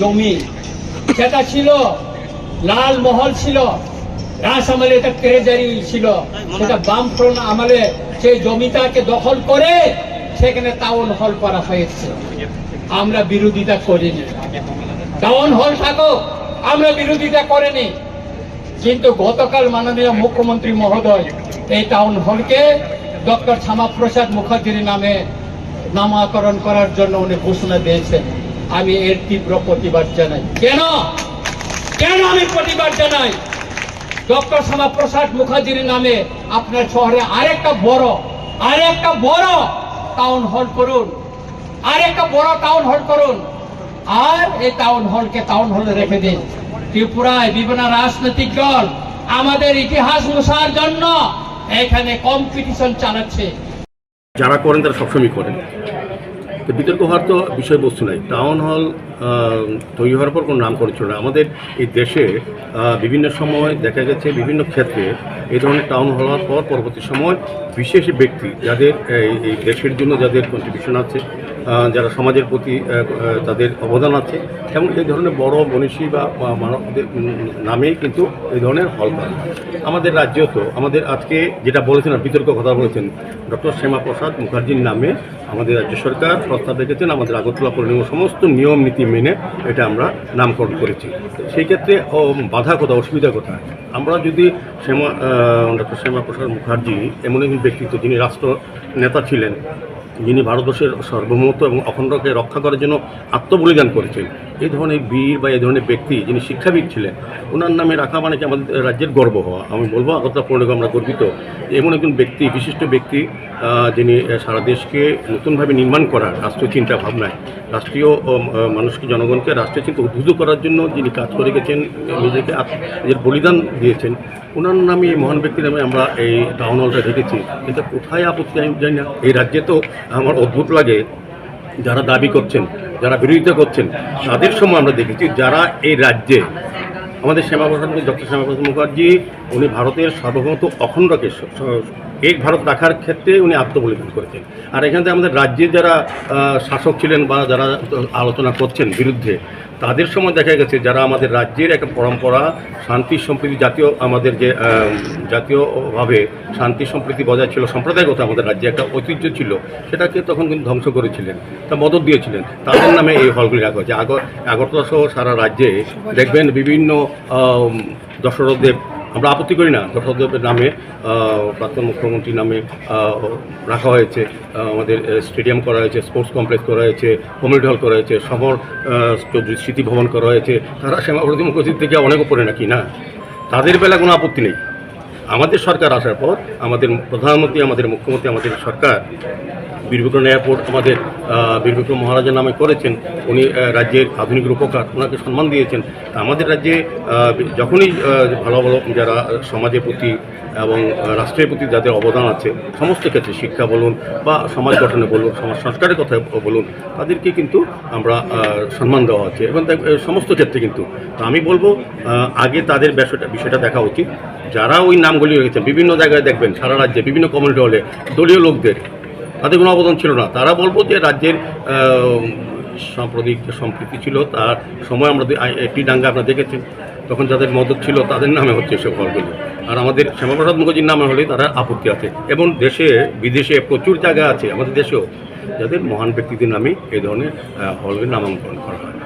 জমি। সেটা ছিল লাল মহল ছিল, রাস আমলে এটা ট্রেজারি ছিল। সেটা বামফ্রন্ট আমলে সেই জমিটাকে দখল করে, সেখানে টাউন হল করা হয়েছে। আমরা বিরোধিতা করিনি। টাউন হল থাকুক, আমরা বিরোধিতা করিনি। কিন্তু গতকাল মাননীয় মুখ্যমন্ত্রী মহোদয় এই টাউন হলকে ডক্টর শ্যামাপ্রসাদ মুখার্জির নামে নামাকরণ করার জন্য উনি ঘোষণা দিয়েছেন। আমি এর তীব্র প্রতিবাদ জানাই। কেন? কেন আমি প্রতিবাদ জানাই? ডক্টর শ্যামাপ্রসাদ মুখার্জির নামে আপনার শহরে আরেকটা বড় আরেকটা বড় টাউন হল করুন। আরেকটা বড় টাউন হল করুন। আর এই টাউন হলকে টাউন হলে রেখে দিন। ত্রিপুরায় বিভিন্ন রাজনৈতিক দল আমাদের ইতিহাস মুছার জন্য এখানে কম্পিটিশন চালাচ্ছে। যারা করেন তারা সবসময় করেন। তো বিতর্ক হওয়ার তো বিষয়বস্তু নাই টাউন হল তৈরি হওয়ার পর কোনো নামকরণ ছিল না আমাদের এই দেশে বিভিন্ন সময় দেখা গেছে বিভিন্ন ক্ষেত্রে এই ধরনের টাউন হল হওয়ার পর পরবর্তী সময় বিশেষ ব্যক্তি যাদের, এই দেশের জন্য যাদের কন্ট্রিবিউশন আছে যারা সমাজের প্রতি তাদের অবদান আছে এবং এই ধরনের বড় মনীষী বা মানবদের নামেই কিন্তু এই ধরনের হল হয়। আমাদের রাজ্য তো, আমাদের আজকে যেটা বলেছেন বিতর্ক কথা বলেছেন, ডক্টর শ্যামাপ্রসাদ মুখার্জির নামে আমাদের রাজ্য সরকার প্রস্তাব রেখেছেন, আমাদের আগরতলা পৌর সমস্ত নিয়ম, নীতি মেনে এটা আমরা নামকরণ করেছি। সেই ক্ষেত্রে বাধা কোথায়, অসুবিধা কোথায়? আমরা যদি শ্যামা ডক্টর শ্যামা প্রসাদ মুখার্জি, এমন একজন ব্যক্তিত্ব, যিনি রাষ্ট্র নেতা ছিলেন, যিনি ভারতবর্ষের সার্বভৌমত্ব এবং অখণ্ডকে রক্ষা করার জন্য আত্মবলিদান করেছেন এই ধরনের বীর বা এই ধরনের ব্যক্তি যিনি শিক্ষাবিদ ছিলেন, ওনার নামে রাখা মানে কি আমাদের রাজ্যের গর্ব হওয়া। আমি বলব আগরতলা পৌর আমরা গর্বিত। এমন একজন ব্যক্তি, বিশিষ্ট ব্যক্তি যিনি সারা দেশকে নতুনভাবে নির্মাণ করার রাষ্ট্রীয় চিন্তা ভাবনায়, রাষ্ট্রীয় মানুষকে, জনগণকে রাষ্ট্রীয় চিন্তা উদ্বুদ্ধ করার জন্য যিনি কাজ করে গেছেন, নিজেকে নিজের বলিদান দিয়েছেন, ওনার নামে, এই মহান ব্যক্তির নামে আমরা এই টাউন হলটা রেখেছি কিন্তু কোথায় আপত্তি, আমি জানি না। এই রাজ্যে তো আমার অদ্ভুত লাগে, যারা দাবি করছেন যারা বিরোধিতা করছেন, তাদের সময় আমরা দেখেছি যারা এই রাজ্যে আমাদের শ্যামাপ্রসাদ ডক্টর শ্যামাপ্রসাদ মুখার্জি, উনি ভারতের সার্বভৌমত্ব অখণ্ডকে এক ভারত রাখার ক্ষেত্রে উনি আত্মবলিদান করেছেন। আর এখান থেকে আমাদের রাজ্যে যারা শাসক ছিলেন বা যারা আলোচনা করছেন বিরুদ্ধে তাদের সময় দেখা গেছে যারা আমাদের রাজ্যের একটা পরম্পরা শান্তি সম্প্রীতি জাতীয় আমাদের যে জাতীয়ভাবে শান্তি সম্প্রীতি বজায় ছিল সম্প্রদায়গত আমাদের রাজ্যে একটা ঐতিহ্য ছিল সেটাকে তখন কিন্তু ধ্বংস করেছিলেন তা মদত দিয়েছিলেন। তাদের নামে এই হলগুলি রাখা হয়েছে। আগর আগরতলা সহ সারা রাজ্যে দেখবেন বিভিন্ন দশরথদেব আমরা আপত্তি করি না। দশরথদেবের নামে প্রাক্তন মুখ্যমন্ত্রীর নামে রাখা হয়েছে। আমাদের স্টেডিয়াম করা হয়েছে, স্পোর্টস কমপ্লেক্স করা হয়েছে কমিউনিটি হল করা হয়েছে, সমর চৌধুরী স্মৃতি ভবন করা হয়েছে। তারা শ্যামাপ্রতি মুখার্জির থেকে অনেক উপরে নাকি না? তাদের বেলা কোনো আপত্তি নেই। আমাদের সরকার আসার পর আমাদের প্রধানমন্ত্রী, আমাদের মুখ্যমন্ত্রী, আমাদের সরকার বীরবিক্রম এয়ারপোর্ট আমাদের বীরবিক্রম মহারাজের নামে করেছেন। উনি রাজ্যের আধুনিক রূপকার। ওনাকে সম্মান দিয়েছেন। আমাদের রাজ্যে যখনই ভালো ভালো যারা সমাজের প্রতি এবং রাষ্ট্রের প্রতি যাদের অবদান আছে, সমস্ত ক্ষেত্রে শিক্ষা বলুন বা সমাজ গঠনে বলুন, সমাজ সংস্কারের কথা বলুন, তাদেরকে কিন্তু আমরা সম্মান দেওয়া হচ্ছে। এবং সমস্ত ক্ষেত্রে কিন্তু। তো আমি বলব আগে তাদের বিষয়টা বিষয়টা দেখা উচিত। যারা ওই নামগুলি রয়েছে বিভিন্ন জায়গায় দেখবেন, সারা রাজ্যে, বিভিন্ন কমিউনিটি হলে দলীয় লোকদের তাদের কোনো অবদান ছিল না। তারা বলব যে রাজ্যের সাম্প্রতিক সম্প্রীতি ছিল, তার সময় আমরা একটি ডাঙ্গা আপনারা দেখেছেন। তখন যাদের মদত ছিল, তাদের নামে হচ্ছে এসব হলগুলি আর আমাদের শ্যামাপ্রসাদ মুখার্জির নামে হলে তারা আপত্তি আছে। এবং দেশে, বিদেশে প্রচুর জায়গা আছে, আমাদের দেশেও। যাদের মহান ব্যক্তিদের নামে এই ধরনের হলের নামাঙ্কন করা হয়।